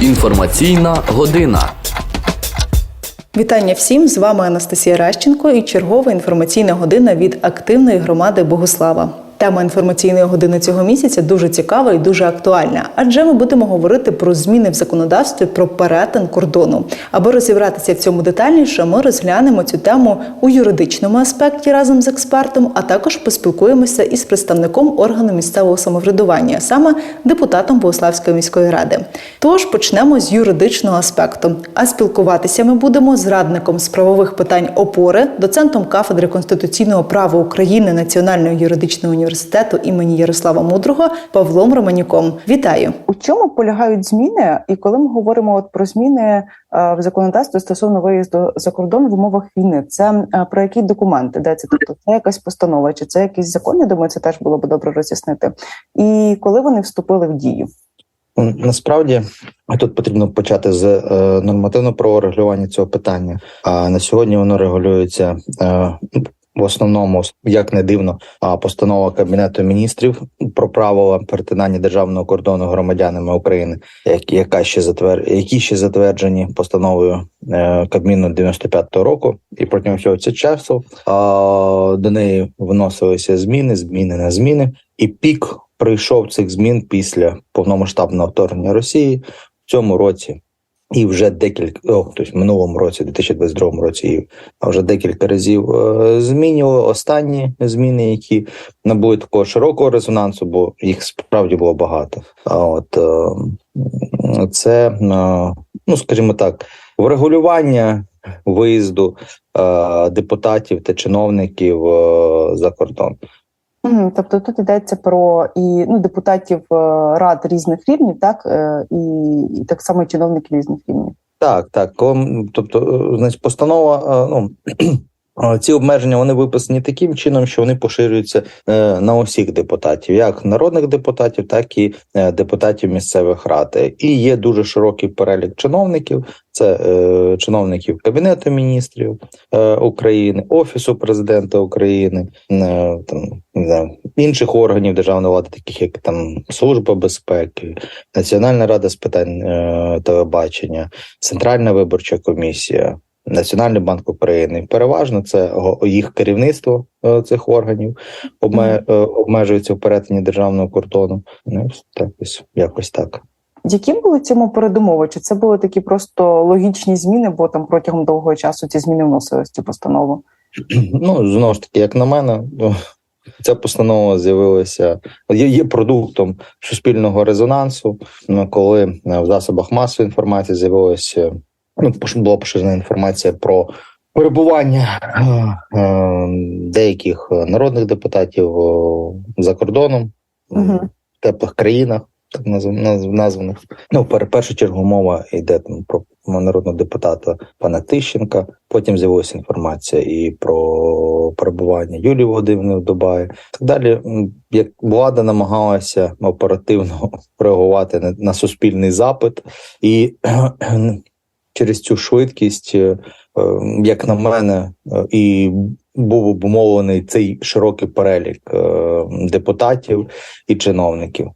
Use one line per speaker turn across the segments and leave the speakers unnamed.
Інформаційна година.
Вітання всім! З вами Анастасія Ращенко і чергова інформаційна година від активної громади Богослава. Тема інформаційної години цього місяця дуже цікава і дуже актуальна, адже ми будемо говорити про зміни в законодавстві про перетин кордону. Аби розібратися в цьому детальніше, ми розглянемо цю тему у юридичному аспекті разом з експертом, а також поспілкуємося із представником органу місцевого самоврядування, саме депутатом Богославської міської ради. Тож почнемо з юридичного аспекту. А спілкуватися ми будемо з радником з правових питань опори, доцентом кафедри конституційного права України Національного юридичного університету імені Ярослава Мудрого Павлом Романюком. Вітаю!
У чому полягають зміни, і коли ми говоримо от про зміни е, в законодавстві стосовно виїзду за кордон в умовах війни, це е, про які документи йдеться? Тобто це якась постанова, чи це якийсь закон? Я думаю, це теж було б добре роз'яснити. І коли вони вступили в дію?
Насправді тут потрібно почати з е, нормативно-правового регулювання цього питання. А на сьогодні воно регулюється е, в основному, як не дивно, а постанова кабінету міністрів про правила перетинання державного кордону громадянами України, як- яка ще затвер... які ще затверджені постановою е, Кабміну 95-го року, і протягом всього цього часу до неї вносилися зміни, зміни на зміни, і пік прийшов цих змін після повномасштабного вторгнення Росії в цьому році. І вже декілька о, тобто в минулому році, 2022 році, і вже декілька разів е, змінювали останні зміни, які набули такого широкого резонансу, бо їх справді було багато. А от е, це, е, ну скажімо так, врегулювання виїзду депутатів та чиновників за кордон.
Тобто тут йдеться про і ну депутатів е, рад різних рівнів, так е, і, і так само чиновників різних рівнів.
Так, так. Тобто, е, значить, постанова, ну. Ці обмеження вони виписані таким чином, що вони поширюються е, на усіх депутатів, як народних депутатів, так і е, депутатів місцевих рад. І є дуже широкий перелік чиновників. Це е, чиновників Кабінету міністрів України, Офісу президента України, там інших органів державної влади, таких як там Служба безпеки, Національна рада з питань телебачення, Центральна виборча комісія, Національний банк України. Переважно це їх керівництво е, цих органів е, обмежується в перетині державного кордону. Ну, так, ось, якось так.
Які були цьому передумови? Чи це були такі просто логічні зміни, бо там протягом довгого часу ці зміни вносились цю постанову?
Ну, знову ж таки, як на мене, ця постанова з'явилася є, продуктом суспільного резонансу. Коли е, в засобах масової інформації з'явилася ну, була поширена інформація про перебування е, е, деяких народних депутатів е, за кордоном
Мгм.
в теплих країнах. Так назв, назв, названих. Ну, в першу чергу мова йде там про народного депутата пана Тищенка. Потім з'явилася інформація і про перебування Юлії Володимирівни в Дубаї. Так далі, як влада намагалася оперативно реагувати на, на суспільний запит, і через цю швидкість, е, е, як на мене, е, і був обумовлений цей широкий перелік депутатів і чиновників.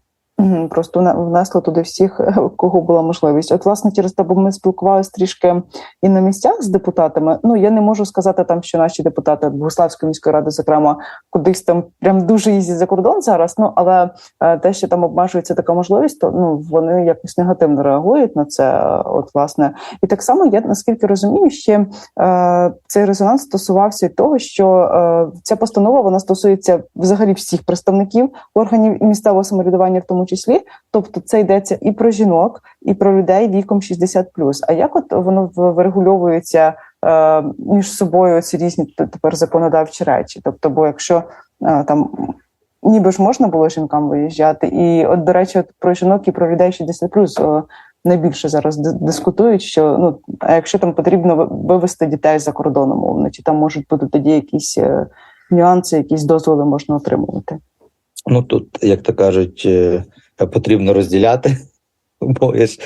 Просто вне- внесли туди всіх, кого була можливість. От, власне, через те, бо ми спілкувалися трішки і на місцях з депутатами. Ну я не можу сказати там, що наші депутати Богославської міської ради, зокрема, кудись там прям дуже їздять за кордон зараз. Ну але е, те, що там обмежується така можливість, то ну вони якось негативно реагують на це. е, От власне, і так само я наскільки розумію, ще е, цей резонанс стосувався й того, що е, ця постанова вона стосується взагалі всіх представників органів місцевого самоврядування, в тому числі. Тобто, це йдеться і про жінок, і про людей віком 60+. А як от воно в- врегульовується е, між собою ці різні тепер законодавчі речі? Тобто, бо якщо е, там. Ніби ж можна було жінкам виїжджати, і от до речі, от про жінок і про людей 60+, о, найбільше зараз дискутують, що ну а якщо там потрібно ви- вивезти дітей за кордон, умовно, чи там можуть бути тоді якісь е, нюанси, якісь дозволи можна отримувати?
Ну тут, як то кажуть, е, потрібно розділяти. Бо є ж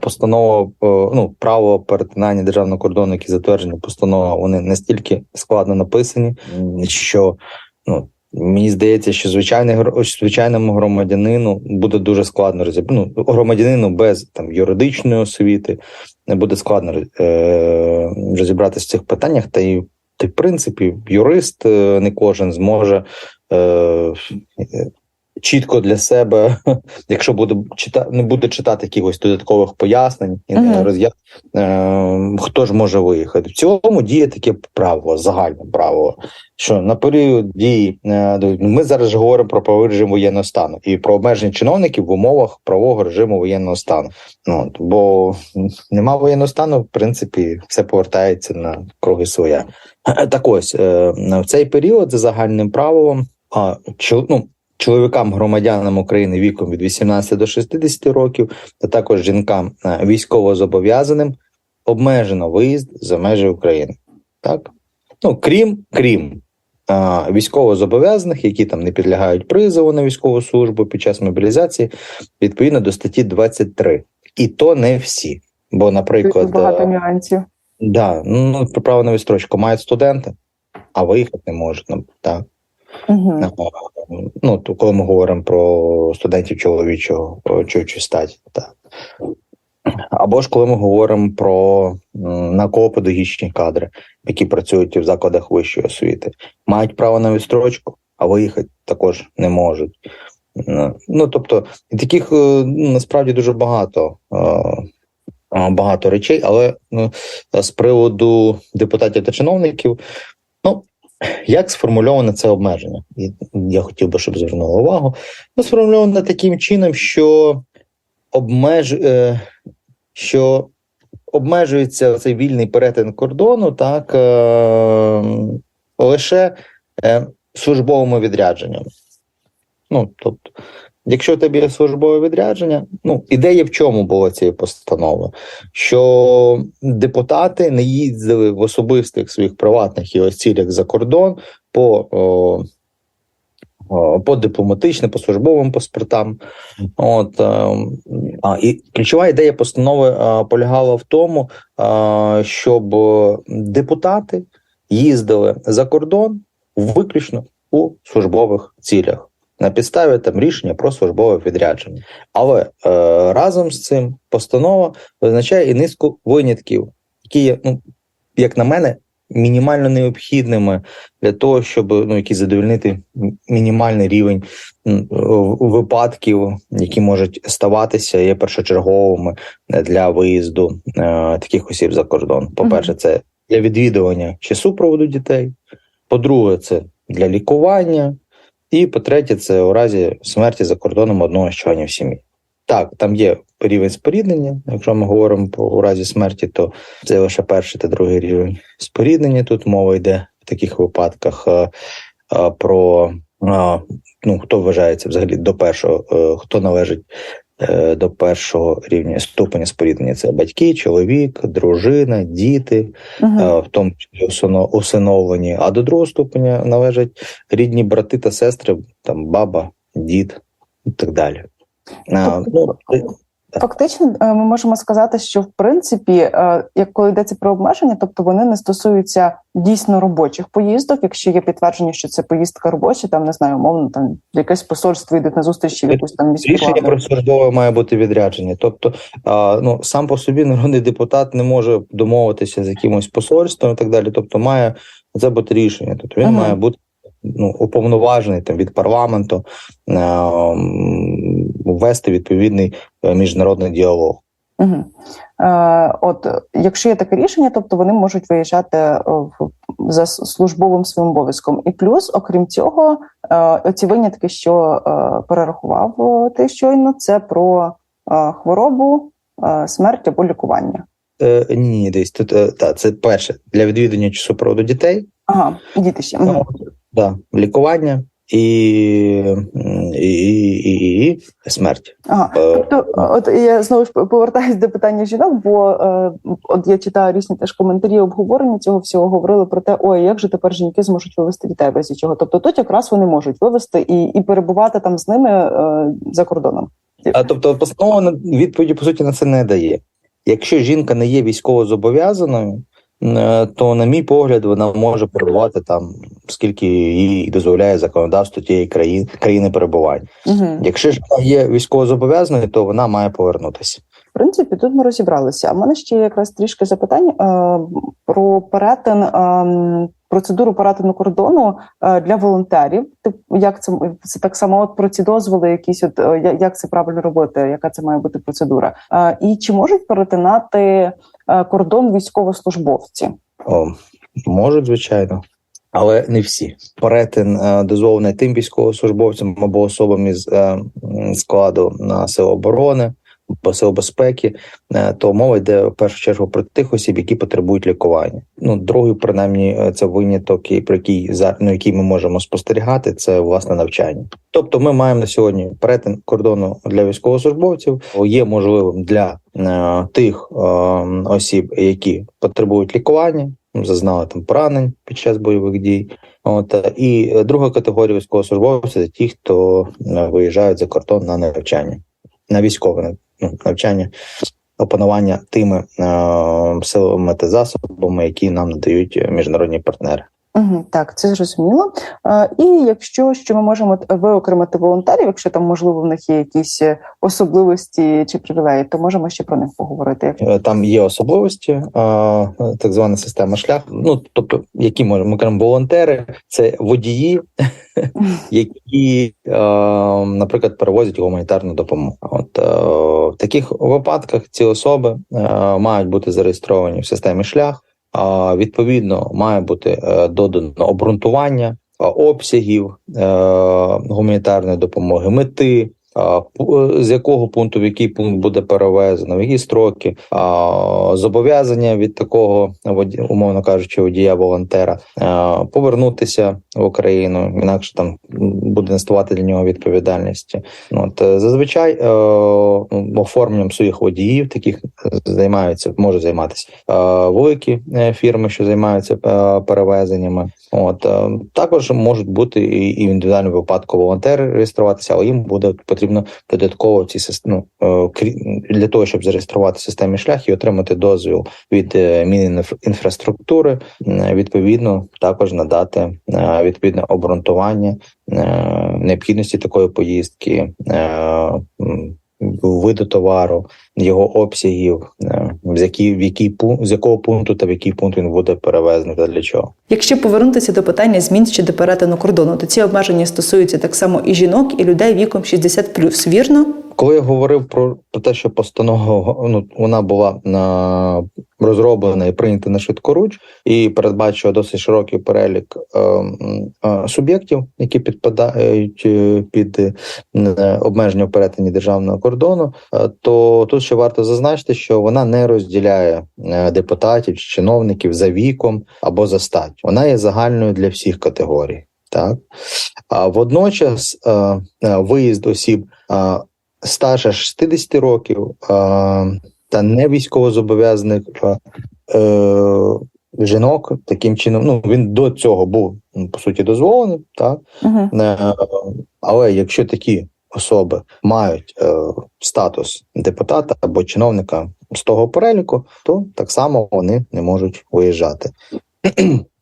постанова, е, ну, право перетинання державного кордону, які затверджені постанова, вони настільки складно написані, що ну, Мені здається, що звичайний звичайному громадянину буде дуже складно розіб... ну, громадянину без там юридичної освіти не буде складно е... розібратися в цих питаннях. Та й та й, в принципі, юрист е, не кожен зможе е... чітко для себе, якщо буде читати, не буде читати якихось додаткових пояснень і не роз'я... е... хто ж може виїхати. В цілому діє таке правило, загальне правило що на період дії е, ми зараз говоримо про правовий режим воєнного стану і про обмеження чиновників в умовах правового режиму воєнного стану. Ну бо нема воєнного стану, в принципі, все повертається на круги своя. Так ось в цей період за загальним правилом, а ну, чоловікам громадянам України віком від 18 до 60 років, та також жінкам е, військовозобов'язаним обмежено виїзд за межі України. Так? Ну, крім, крім а, військовозобов'язаних, які там не підлягають призову на військову службу під час мобілізації, відповідно до статті 23. І то не всі. Бо, наприклад,
багато
е,
нюансів.
да, ну, право на відстрочку мають студенти, а виїхати не можуть. Так.
Угу.
Ну, то коли ми говоримо про студентів чоловічого чоловічої статі, так. Або ж коли ми говоримо про науково-педагогічні кадри, які працюють в закладах вищої освіти, мають право на відстрочку, а виїхати також не можуть. Ну тобто, таких е, насправді дуже багато. е, Багато речей, але ну, з приводу депутатів та чиновників, як сформульоване це обмеження? І я хотів би, щоб звернули увагу. Ну, сформульоване таким чином, що обмеж... е, що обмежується цей вільний перетин кордону, так е, лише е, службовими відрядженнями. Ну, тобто, якщо тебе є службове відрядження, ну, ідея в чому була цієї постанови? Що депутати не їздили в особистих своїх приватних і цілях за кордон по. О, о, по дипломатичним, по службовим паспортам. От, е, а, і ключова ідея постанови е, полягала в тому, е, щоб депутати їздили за кордон виключно у службових цілях на підставі там рішення про службове відрядження. Але е, разом з цим постанова визначає і низку винятків, які є, ну, як на мене, мінімально необхідними для того, щоб ну, які задовольнити мінімальний рівень випадків, які можуть ставатися, є першочерговими для виїзду е, таких осіб за кордон. По-перше, це для відвідування чи супроводу дітей. По-друге, це для лікування. І по-третє, це у разі смерті за кордоном одного з членів сім'ї. Так, там є рівень споріднення. Якщо ми говоримо про у разі смерті, то це лише перший та другий рівень споріднення. Тут мова йде в таких випадках е, е, про е, ну, хто вважається взагалі до першого, хто належить до першого рівня ступеня споріднення. Це батьки, чоловік, дружина, діти,
Угу.
е, в тому числі усиновлені. А до другого ступеня належать рідні брати та сестри, там баба, дід і так далі. А, ну,
Фактично, е, ми можемо сказати, що в принципі, е, як коли йдеться про обмеження, тобто вони не стосуються дійсно робочих поїздок. Якщо є підтвердження, що це поїздка робоча, там не знаю, умовно там якесь посольство йдуть на зустріч чи в якусь там міську
Рішення про службове має бути відрядження. Тобто, ну сам по собі народний депутат не може домовитися з якимось посольством і так далі. Тобто, має це бути рішення. Тобто він
Ага.
має бути ну уповноважений там від парламенту ввести відповідний е, міжнародний діалог.
Угу. Е, от якщо є таке рішення, тобто вони можуть виїжджати е, в- за службовим своїм обов'язком. І плюс, окрім цього, е, оці винятки, що е, перерахував е, ти щойно, це про е, хворобу, е, смерть або лікування.
Е, ні, десь тут е, та це перше для відвідування чи супроводу дітей.
Ага, діти ще.
Ну, да, лікування і, і, і, і, смерть.
Ага,
Е,
тобто, от я знову ж повертаюсь до питання жінок, бо е, от я читаю різні теж коментарі обговорення цього всього. Говорили про те, ой, як же тепер жінки зможуть вивезти дітей без нічого. Тобто тут якраз вони можуть вивезти і, і перебувати там з ними е, за кордоном.
А тобто, постанова відповіді по суті на це не дає. Якщо жінка не є військово зобов'язаною, е, то, на мій погляд, вона може перебувати там скільки їй дозволяє законодавство тієї країни країни перебування.
Угу.
Якщо ж вона є військовозобов'язаною, то вона має повернутися.
В принципі, тут ми розібралися. А в мене ще якраз трішки запитань е, про перетин. Е, Процедуру перетину кордону е, для волонтерів. Тип, як це це так само? От про ці дозволи, якісь от е, як це правильно робити? Яка це має бути процедура? Е, і чи можуть перетинати е, кордон військовослужбовці?
О, можуть, звичайно, але не всі. Перетин е, дозволений тим військовослужбовцям або особам із е, складу на сил оборони. Сил безпеки, е, то мова йде в першу чергу про тих осіб, які потребують лікування. Ну, другий, принаймні, е, це виняток, і про який ну, який ми можемо спостерігати, це власне навчання. Тобто, ми маємо на сьогодні перетин кордону для військовослужбовців є можливим для е, тих е, осіб, які потребують лікування, зазнали там поранень під час бойових дій. От е, і е, друга категорія військовослужбовців це ті, хто е, виїжджають за кордон на навчання, на військове ну, навчання, опанування тими е, силами та засобами, які нам надають міжнародні партнери.
Угу, так, це зрозуміло. Е, і якщо що ми можемо виокремити волонтерів, якщо там можливо в них є якісь е, особливості чи привілеї, то можемо ще про них поговорити.
Е, Там є особливості, е, так звана система шлях. Ну тобто, які можемо ми кажемо, волонтери, це водії, які, е, наприклад, перевозять гуманітарну допомогу. От е, в таких випадках ці особи мають бути зареєстровані в системі шлях. Відповідно має бути е, додано обґрунтування е, обсягів е, гуманітарної допомоги, мети. А, З якого пункту в який пункт буде перевезено, в які строки, зобов'язання від такого умовно кажучи, водія волонтера повернутися в Україну, інакше там буде настувати для нього відповідальність. От е, зазвичай е, ну, оформленням своїх водіїв таких е, займаються, може займатися е, великі е, фірми, що займаються е, перевезеннями. От е, також можуть бути і, в індивідуальному випадку волонтери реєструватися, але їм буде потрібно додатково в цій ну, е, для того, щоб зареєструвати системі шлях і отримати дозвіл від е, Мінінфраструктури, відповідно також надати відповідне обґрунтування необхідності такої поїздки, виду товару, його обсягів, з які в який пункт з якого пункту та в який пункт він буде перевезений та для чого.
Якщо повернутися до питання змін щодо перетину кордону, то ці обмеження стосуються так само і жінок, і людей віком 60+, вірно?
Коли я говорив про, про те, що постанова ну вона була на розроблена і прийнята на швидкоруч, і передбачує досить широкий перелік е, е, суб'єктів, які підпадають е, під е, обмеження перетині державного кордону, е, то тут ще варто зазначити, що вона не розділяє депутатів чи чиновників за віком або за статтю. Вона є загальною для всіх категорій. Так а водночас виїзд осіб старше 60 років та не військовозобов'язаних е, жінок таким чином. Ну він до цього був ну, по суті дозволений, так
Угу.
Е, але якщо такі особи мають е, статус депутата або чиновника з того переліку, то так само вони не можуть виїжджати.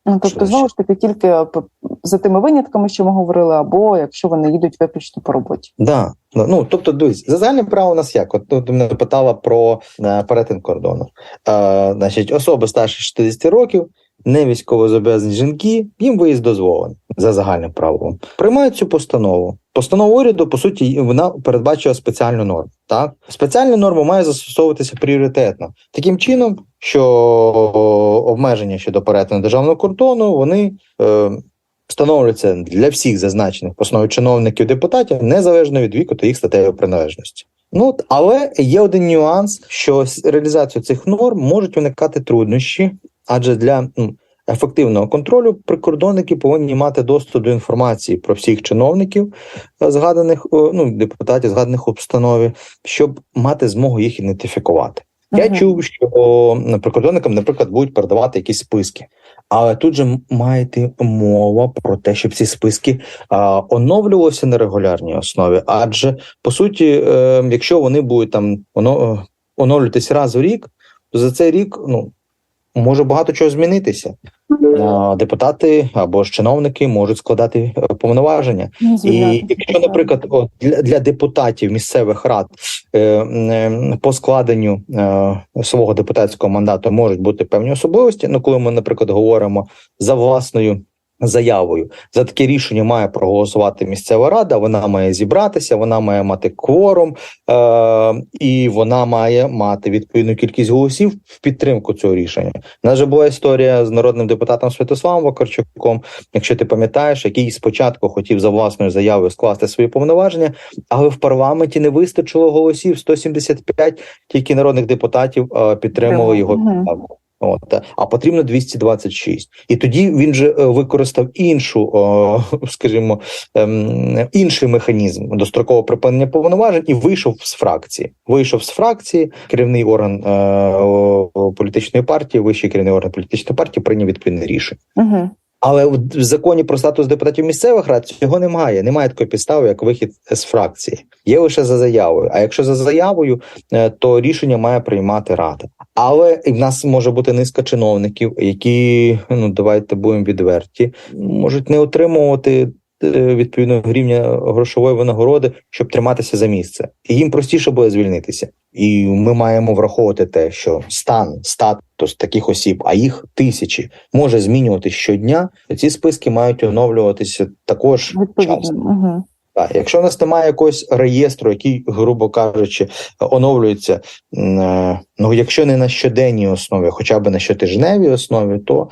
Ну, тобто, знову ж таки, тільки за тими винятками, що ми говорили, або якщо вони їдуть виключно по роботі.
Да. Ну, тобто, дивись, за загальне право у нас як? От ну, ти мене питала про е, перетин кордону. Е, значить, особи старше 60 років, не військовозобов'язані жінки, їм виїзд дозволений за загальним правилом. Приймають цю постанову. Постанова уряду, по суті, вона передбачила спеціальну норму. Так, спеціальна норма має застосовуватися пріоритетно, таким чином, що обмеження щодо перетину державного кордону вони е, встановлюються для всіх зазначених постанови чиновників депутатів незалежно від віку та їх статевої приналежності. Ну але є один нюанс, що з реалізацією цих норм можуть виникати труднощі, адже для ефективного контролю прикордонники повинні мати доступ до інформації про всіх чиновників, е, згаданих ну депутатів, згаданих у щоб мати змогу їх ідентифікувати. Я чув, що прикордонникам, наприклад, будуть передавати якісь списки. Але тут же має йти мова про те, щоб ці списки а, оновлювалися на регулярній основі. Адже по суті, е, якщо вони будуть там оно, е, оновлюватись раз в рік, то за цей рік ну може багато чого змінитися. Депутати або ж чиновники можуть складати е, повноваження.
Ну,
І якщо, наприклад, от, для, для депутатів місцевих рад е, е, по складенню е, свого депутатського мандату можуть бути певні особливості. Ну, коли ми, наприклад, говоримо за власною. Заявою за таке рішення має проголосувати місцева рада. Вона має зібратися, вона має мати кворум, е- і вона має мати відповідну кількість голосів в підтримку цього рішення. У нас же була історія з народним депутатом Святославом Вакарчуком, якщо ти пам'ятаєш, який спочатку хотів за власною заявою скласти свої повноваження, але в парламенті не вистачило голосів 175, тільки народних депутатів е, підтримали його
Мгм.
От е, а потрібно 226. І тоді він же е, використав іншу, скажімо, ем, інший механізм дострокового припинення повноважень і вийшов з фракції. Вийшов з фракції, керівний орган е, політичної партії, вищий керівний орган політичної партії прийняв відповідне рішення.
Мгм.
Але в законі про статус депутатів місцевих рад цього немає. Немає такої підстави, як вихід з фракції. Є лише за заявою. А якщо за заявою, е, то рішення має приймати рада. Але в нас може бути низка чиновників, які ну давайте будемо відверті, можуть не отримувати. е, Відповідно рівня грошової винагороди, щоб триматися за місце, і їм простіше буде звільнитися. І ми маємо враховувати те, що стан, статус таких осіб, а їх тисячі, може змінюватися щодня. Ці списки мають оновлюватися також.
Угу.
Так, якщо у нас немає якогось реєстру, який, грубо кажучи, оновлюється, е, ну якщо не на щоденній основі, хоча б на щотижневій основі, то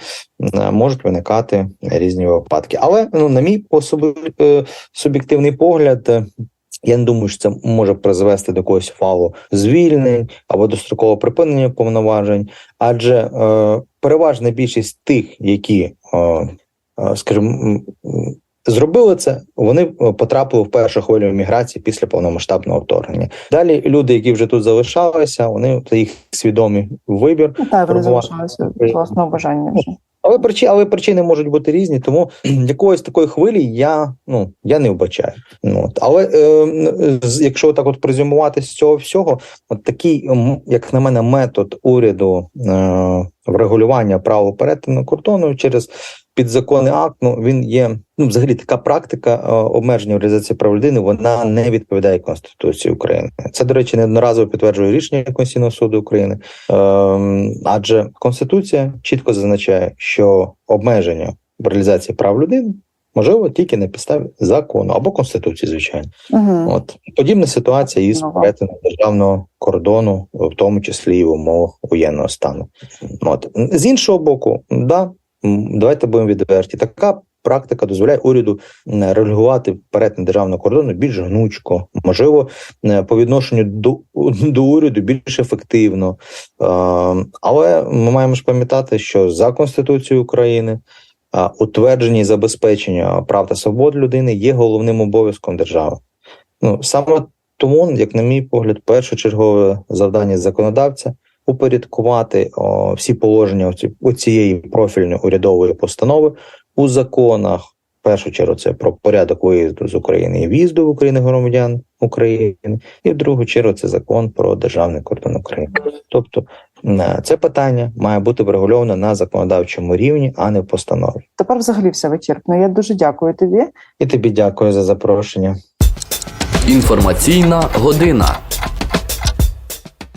можуть виникати різні випадки. Але ну, на мій е, суб'єктивний погляд. е, Я не думаю, що це може призвести до якогось фалу звільнень або дострокового припинення повноважень, адже е, переважна більшість тих, які, е, е, скажімо, Зробили це, вони е, потрапили в першу хвилю міграції після повномасштабного вторгнення. Далі люди, які вже тут залишалися, вони це їх свідомий вибір.
Ну, так, вони залишалися з власного бажання вже.
Але причини, але причини можуть бути різні, тому якоїсь такої хвилі я ну я не вбачаю. Ну от але е, якщо так от презюмувати з цього всього, от такий, як на мене, метод уряду е, врегулювання права перетину кордону через підзаконний акт, ну він є. Ну, взагалі, така практика е, обмеження реалізації прав людини вона не відповідає Конституції України. Це, до речі, неодноразово підтверджує рішення Конституційного суду України. Ем, адже Конституція чітко зазначає, що обмеження в реалізації прав людини можливо тільки на підставі закону або конституції, звичайно.
Угу.
От подібна ситуація із
Ага.
перетином державного кордону, в тому числі і в умовах воєнного стану. От з іншого боку, да, давайте будемо відверті. Така практика дозволяє уряду реагувати перетин державного кордону більш гнучко, можливо, е, по відношенню до, до уряду більш ефективно. Е, Але ми маємо ж пам'ятати, що за Конституцією України утвердження і забезпечення прав та свобод людини є головним обов'язком держави. Ну саме тому, як на мій погляд, першочергове завдання законодавця упорядкувати о, всі положення оцієї профільної урядової постанови у законах. В першу чергу це про порядок виїзду з України і в'їзду в Україну громадян України, і в другу чергу це закон про державний кордон України. Тобто це питання має бути врегульовано на законодавчому рівні, а не в постанові.
Тепер взагалі все вичерпно. Я дуже дякую тобі.
І тобі дякую за запрошення.
Інформаційна година.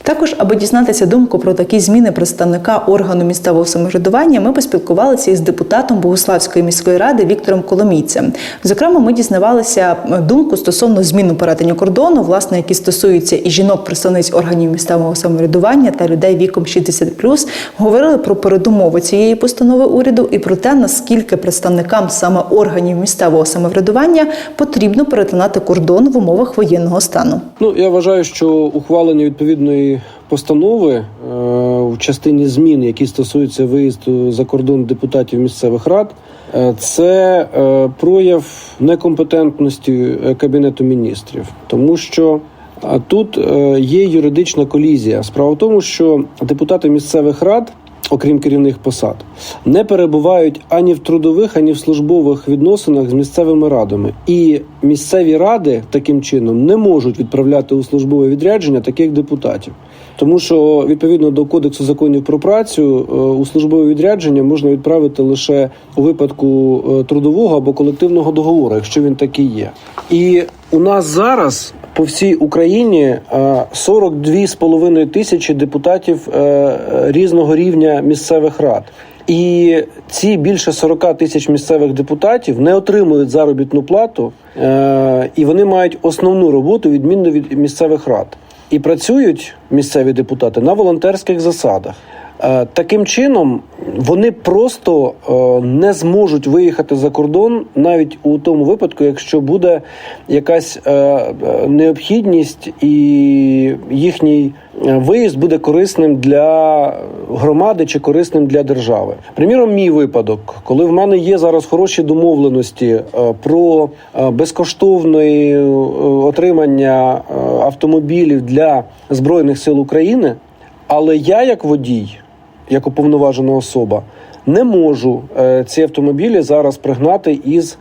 Також, аби дізнатися думку про такі зміни представника органу місцевого самоврядування, ми поспілкувалися із депутатом Богуславської міської ради Віктором Коломійцем. Зокрема, ми дізнавалися думку стосовно змін у перетині кордону, власне, які стосуються і жінок, представниць органів місцевого самоврядування та людей віком 60+. Говорили про передумови цієї постанови уряду і про те, наскільки представникам саме органів місцевого самоврядування потрібно перетинати кордон в умовах воєнного стану.
Ну я вважаю, що ухвалення відповідної постанови е, в частині змін, які стосуються виїзду за кордон депутатів місцевих рад, е, це е, прояв некомпетентності кабінету міністрів, тому що. Тут є юридична колізія. Справа в тому, що депутати місцевих рад, окрім керівних посад, не перебувають ані в трудових, ані в службових відносинах з місцевими радами. І місцеві ради таким чином не можуть відправляти у службове відрядження таких депутатів. Тому що відповідно до кодексу законів про працю е, у службове відрядження можна відправити лише у випадку е, трудового або колективного договору, якщо він такий є. І у нас зараз по всій Україні е, 42,5 тисячі депутатів е, різного рівня місцевих рад. І ці більше 40 тисяч місцевих депутатів не отримують заробітну плату, е, і вони мають основну роботу відмінно від місцевих рад. І працюють місцеві депутати на волонтерських засадах. Е, Таким чином вони просто е, не зможуть виїхати за кордон навіть у тому випадку, якщо буде якась е, необхідність і їхній виїзд буде корисним для громади чи корисним для держави. Приміром, мій випадок, коли в мене є зараз хороші домовленості про безкоштовне отримання автомобілів для збройних сил України. Але я, як водій, як уповноважена особа, не можу е, ці автомобілі зараз пригнати із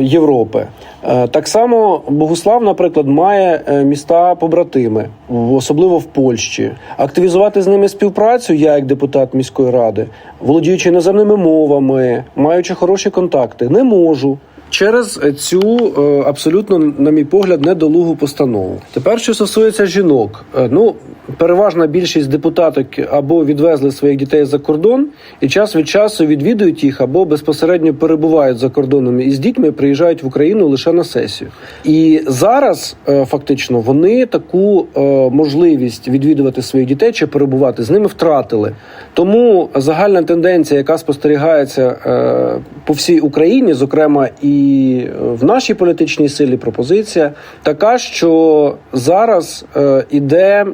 Європи. Е, так само Богуслав, наприклад, має е, міста побратими, особливо в Польщі. Активізувати з ними співпрацю, я як депутат міської ради, володіючи іноземними мовами, маючи хороші контакти, не можу. Через цю е, абсолютно, на мій погляд, недолугу постанову. Тепер, що стосується жінок, Е, ну переважна більшість депутаток або відвезли своїх дітей за кордон і час від часу відвідують їх або безпосередньо перебувають за кордоном із дітьми, приїжджають в Україну лише на сесію. І зараз е, фактично вони таку можливість відвідувати своїх дітей чи перебувати з ними втратили. Тому загальна тенденція, яка спостерігається по всій Україні, зокрема і в нашій політичній силі, пропозиція така, що зараз е, іде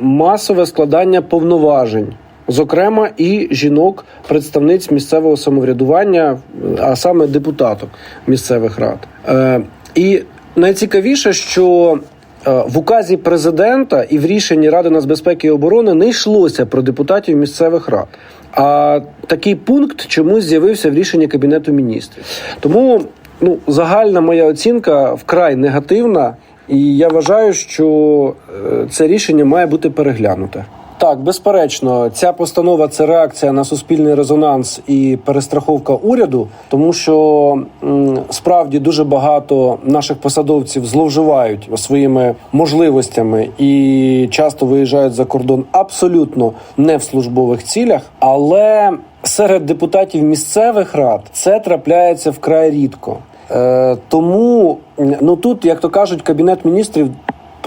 масове складання повноважень. Зокрема, і жінок, представниць місцевого самоврядування, а саме депутаток місцевих рад. Е, і найцікавіше, що е, в указі президента і в рішенні Ради нацбезпеки і оборони не йшлося про депутатів місцевих рад. А такий пункт чомусь з'явився в рішенні кабінету міністрів. Тому ну загальна моя оцінка вкрай негативна, і я вважаю, що е, це рішення має бути переглянуте. Так, безперечно, ця постанова це реакція на суспільний резонанс і перестраховка уряду, тому що справді дуже багато наших посадовців зловживають своїми можливостями і часто виїжджають за кордон абсолютно не в службових цілях, але серед депутатів місцевих рад це трапляється вкрай рідко. Е, тому ну тут, як то кажуть, кабінет міністрів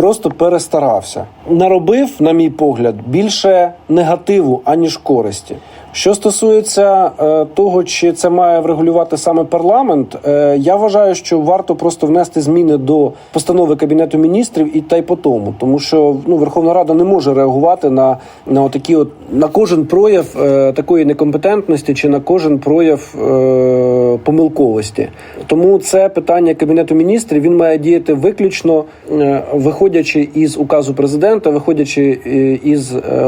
просто перестарався. Наробив, на мій погляд, більше негативу аніж користі. Що стосується е, того, чи це має врегулювати саме парламент, е, я вважаю, що варто просто внести зміни до постанови кабінету міністрів і та й по тому, тому що ну Верховна Рада не може реагувати на, на такі от на кожен прояв е, такої некомпетентності чи на кожен прояв е, помилковості. Тому це питання кабінету міністрів він має діяти виключно е, виходячи із указу президента, виходячи е, із е,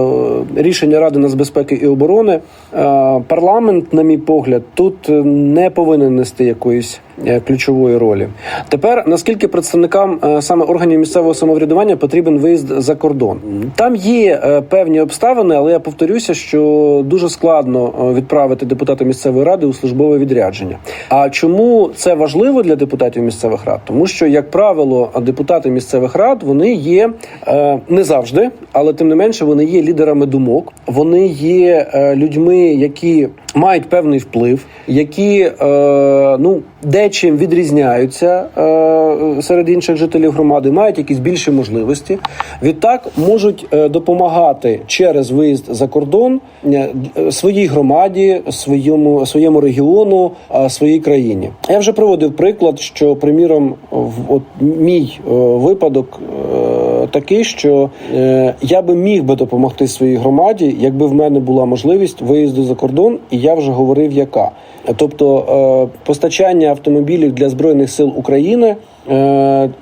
рішення Ради нацбезпеки і оборони. Е, Парламент, на мій погляд, тут не повинен нести якоїсь ключової ролі. Тепер наскільки представникам е, саме органів місцевого самоврядування потрібен виїзд за кордон? Там є е, певні обставини, але я повторюся, що дуже складно е, відправити депутата місцевої ради у службове відрядження. А чому це важливо для депутатів місцевих рад? Тому що, як правило, депутати місцевих рад вони є е, не завжди, але тим не менше вони є лідерами думок. Вони є е, людьми, які мають певний вплив, які е, ну дечим відрізняються е, серед інших жителів громади, мають якісь більші можливості. Відтак можуть е, допомагати через виїзд за кордон е, своїй громаді, своєму своєму регіону, е, своїй країні. Я вже приводив приклад, що приміром, в от мій е, випадок. е, Такий, що е, я би міг би допомогти своїй громаді, якби в мене була можливість виїзду за кордон, і я вже говорив, яка. Тобто е, постачання автомобілів для збройних сил України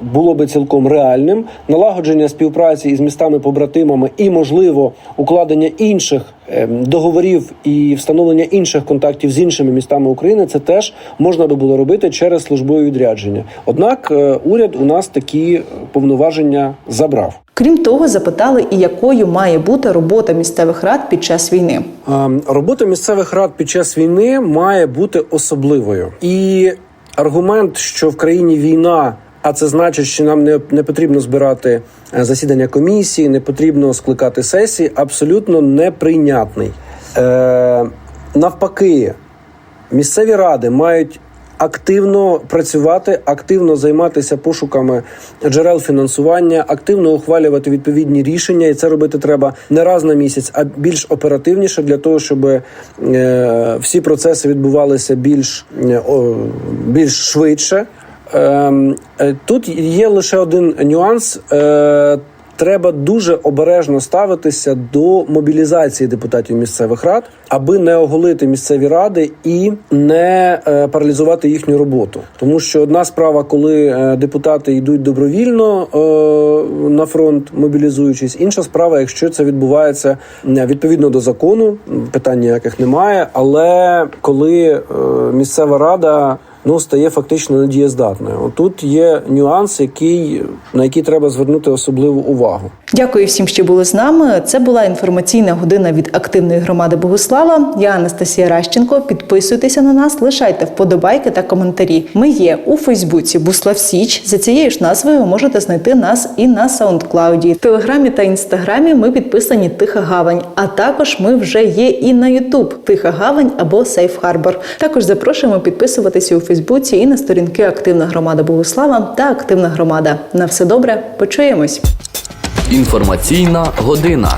було би цілком реальним. Налагодження співпраці із містами-побратимами і, можливо, укладення інших е, договорів і встановлення інших контактів з іншими містами України. Це теж можна би було робити через службові відрядження. Однак е, уряд у нас такі повноваження забрав.
Крім того, запитали, і якою має бути робота місцевих рад під час війни.
Ем, Робота місцевих рад під час війни має бути особливою. І аргумент, що в країні війна, а це значить, що нам не, не потрібно збирати е, засідання комісії, не потрібно скликати сесії, абсолютно неприйнятний. Е, навпаки, місцеві ради мають активно працювати, активно займатися пошуками джерел фінансування, активно ухвалювати відповідні рішення, і це робити треба не раз на місяць, а більш оперативніше для того, щоб е, всі процеси відбувалися більш, е, більш швидше. Ем, е, Тут є лише один нюанс. Треба дуже обережно ставитися до мобілізації депутатів місцевих рад, аби не оголити місцеві ради і не е, паралізувати їхню роботу. Тому що одна справа, коли е, депутати йдуть добровільно е, на фронт, мобілізуючись, інша справа, якщо це відбувається відповідно до закону, питань ніяких немає. Але коли місцева рада ну стає фактично недієздатною. Отут є нюанс, який на який треба звернути особливу увагу.
Дякую всім, що були з нами. Це була інформаційна година від активної громади Богослава. Я Анастасія Ращенко. Підписуйтеся на нас, лишайте вподобайки та коментарі. Ми є у Фейсбуці Буслав Січ. За цією ж назвою можете знайти нас і на Саундклауді. Телеграмі та інстаграмі ми підписані Тиха Гавань. А також ми вже є і на Ютуб Тиха Гавань або Сейф Харбор. Також запрошуємо підписуватися у Фейсбуці і на сторінки Активна громада Богослава та Активна громада. На все добре, почуємось.
Інформаційна година.